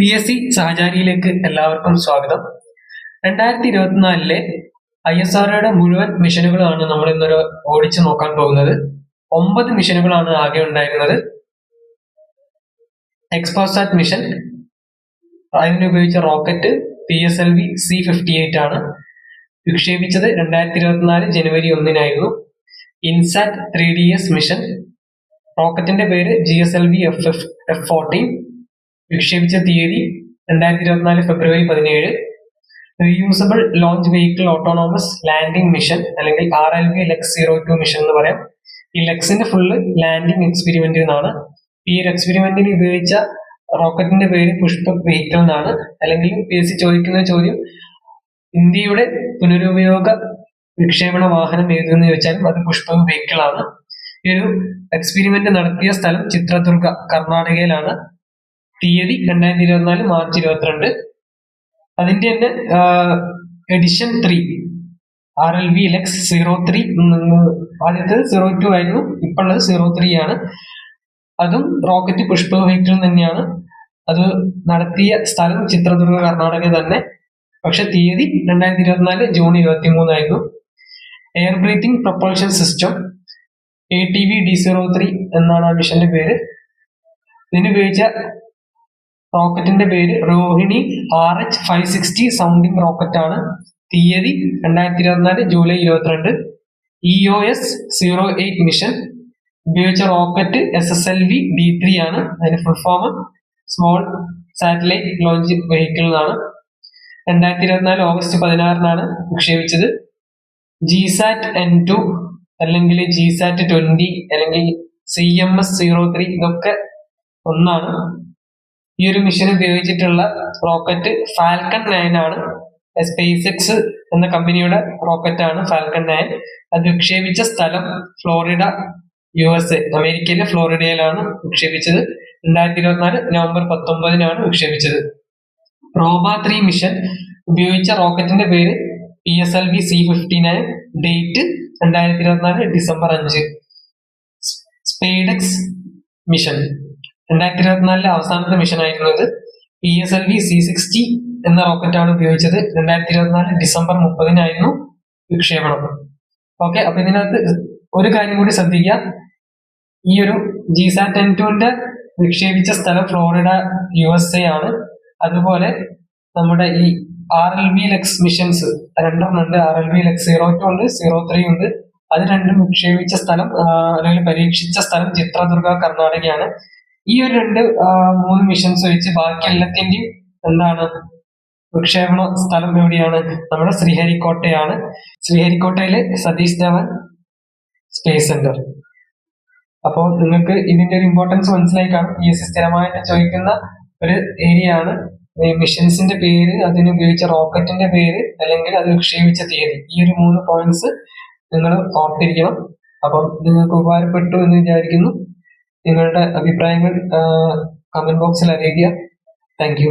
P S C സഹചാരിയിലേക്ക് എല്ലാവർക്കും സ്വാഗതം. രണ്ടായിരത്തി ഇരുപത്തിനാലിലെ ഐ എസ് ആർഒയുടെ മുഴുവൻ മിഷനുകളാണ് നമ്മൾ ഇന്നൊരു ഓടിച്ചു നോക്കാൻ പോകുന്നത്. ഒമ്പത് മിഷനുകളാണ് ആകെ ഉണ്ടായിരുന്നത്. XPoSat mission അതിനുപയോഗിച്ച rocket P S L V C fifty eight ആണ്. വിക്ഷേപിച്ചത് രണ്ടായിരത്തി ഇരുപത്തിനാല് ജനുവരി ഒന്നിനായിരുന്നു. INSAT three D S mission റോക്കറ്റിന്റെ പേര് G S L V F F F fourteen വിക്ഷേപിച്ച തീയതി രണ്ടായിരത്തി ഇരുപത്തിനാല് ഫെബ്രുവരി പതിനേഴ്. Reusable launch vehicle autonomous landing mission അല്ലെങ്കിൽ R L V LEX zero two mission എന്ന് പറയാം. ഈ ലെക്സിന്റെ ഫുള്ള് ലാൻഡിംഗ് എക്സ്പെരിമെന്റ് എന്നാണ് ഈ ഒരു എക്സ്പെരിമെന്റിന് ഉപയോഗിച്ച റോക്കറ്റിന്റെ പേര് പുഷ്പ വെഹിക്കിൾ എന്നാണ്. അല്ലെങ്കിൽ പി എസ് സി ചോദിക്കുന്ന ചോദ്യം ഇന്ത്യയുടെ പുനരുപയോഗ വിക്ഷേപണ വാഹനം ഏതെന്ന് ചോദിച്ചാലും അത് പുഷ്പ വെഹിക്കിൾ ആണ്. ഈ ഒരു എക്സ്പെരിമെന്റ് നടത്തിയ സ്ഥലം ചിത്രദുർഗ കർണാടകയിലാണ്. തീയതി രണ്ടായിരത്തി ഇരുപത്തിനാല് മാർച്ച് ഇരുപത്തിരണ്ട്. അതിന്റെ തന്നെ edition three R L V LEX zero three ആദ്യത്തെ സീറോ ടു ആയിരുന്നു ഇപ്പൊ ഉള്ളത് സീറോ ത്രീ ആണ്. അതും റോക്കറ്റ് പുഷ്പ വെഹിക്കിൾ തന്നെയാണ്. അത് നടത്തിയ സ്ഥലം ചിത്രദുർഗ കർണാടക തന്നെ. പക്ഷെ തീയതി രണ്ടായിരത്തി ഇരുപത്തിനാല് ജൂൺ ഇരുപത്തി മൂന്നായിരുന്നു air breathing propulsion system A T V D zero three എന്നാണ് ആ മിഷന്റെ പേര്. ഇതിന് ഉപയോഗിച്ച റോക്കറ്റിന്റെ പേര് Rohini R H five sixty sounding rocket ആണ്. തീയതി രണ്ടായിരത്തി ഇരുപത്തിനാല് ജൂലൈ ഇരുപത്തിരണ്ട്. E O S zero eight mission ഉപയോഗിച്ച rocket S S L V D three ആണ്. അതിന്റെ full form small satellite launch vehicle എന്നാണ് രണ്ടായിരത്തി ഇരുപത്തിനാല് ഓഗസ്റ്റ് പതിനാറിനാണ് വിക്ഷേപിച്ചത്. ജി സാറ്റ് എൻ ടു അല്ലെങ്കിൽ ജി സാറ്റ് ട്വന്റി അല്ലെങ്കിൽ C M S zero three ഇതൊക്കെ ഒന്നാണ്. ഈ ഒരു മിഷൻ ഉപയോഗിച്ചിട്ടുള്ള റോക്കറ്റ് ഫാൽക്കൺ നയൻ ആണ്. സ്പേസ് എക്സ് എന്ന കമ്പനിയുടെ റോക്കറ്റ് ആണ് ഫാൽക്കൺ നയൻ അത് വിക്ഷേപിച്ച സ്ഥലം ഫ്ലോറിഡ യു എസ് എ അമേരിക്കയിലെ ഫ്ലോറിഡയിലാണ് വിക്ഷേപിച്ചത്. രണ്ടായിരത്തി ഇരുപത്തിനാല് നവംബർ പത്തൊമ്പതിനാണ് വിക്ഷേപിച്ചത്. റോബ ത്രീ മിഷൻ ഉപയോഗിച്ച റോക്കറ്റിന്റെ പേര് P S L V C fifty nine date രണ്ടായിരത്തി ഇരുപത്തിനാല് ഡിസംബർ അഞ്ച്. സ്പേഡക്സ് മിഷൻ രണ്ടായിരത്തി ഇരുപത്തിനാലിലെ അവസാനത്തെ മിഷൻ ഇത് P S L V C sixty എന്ന റോക്കറ്റാണ് ഉപയോഗിച്ചത്. രണ്ടായിരത്തി ഇരുപത്തിനാല് ഡിസംബർ മുപ്പതിനായിരുന്നു വിക്ഷേപണം. ഓക്കെ അപ്പൊ ഇതിനകത്ത് ഒരു കാര്യം കൂടി ശ്രദ്ധിക്കുക. ഈ ഒരു ജിസാറ്റ് എൻ ടുവിന്റെ വിക്ഷേപിച്ച സ്ഥലം ഫ്ലോറിഡ യു എസ് എ ആണ്. അതുപോലെ നമ്മുടെ ഈ R L B LEX missions രണ്ടെണ്ണമുണ്ട് R L B LEX zero two ഉണ്ട് സീറോ ത്രീ ഉണ്ട്. അത് രണ്ടും വിക്ഷേപിച്ച സ്ഥലം അല്ലെങ്കിൽ പരീക്ഷിച്ച സ്ഥലം ചിത്രദുർഗ കർണാടകയാണ്. ഈ ഒരു രണ്ട് മൂന്ന് മിഷൻസ് വെച്ച് ബാക്കി എല്ലാത്തിന്റെയും എന്താണ് വിക്ഷേപണ സ്ഥലം എവിടെയാണ്? നമ്മുടെ ശ്രീഹരിക്കോട്ടയാണ്. ശ്രീഹരിക്കോട്ടയിലെ സതീഷ് ധവൻ സ്പേസ് സെന്റർ അപ്പോൾ നിങ്ങൾക്ക് ഇതിന്റെ ഒരു ഇമ്പോർട്ടൻസ് മനസ്സിലായി കാണും ഈ എസ് സ്ഥിരമായിട്ട് ചോദിക്കുന്ന ഒരു ഏരിയ ആണ്. മിഷൻസിന്റെ പേര് അതിന് ഉപയോഗിച്ച റോക്കറ്റിന്റെ പേര് അല്ലെങ്കിൽ അത് വിക്ഷേപിച്ച തീയതി. ഈ ഒരു മൂന്ന് പോയിന്റ്സ് നിങ്ങൾ ഓർത്തിരിക്കണം. അപ്പം നിങ്ങൾക്ക് ഉപകാരപ്പെട്ടു എന്ന് വിചാരിക്കുന്നു. നിങ്ങളുടെ അഭിപ്രായങ്ങൾ കമന്റ് ബോക്സിൽ അറിയിക്കുക. താങ്ക്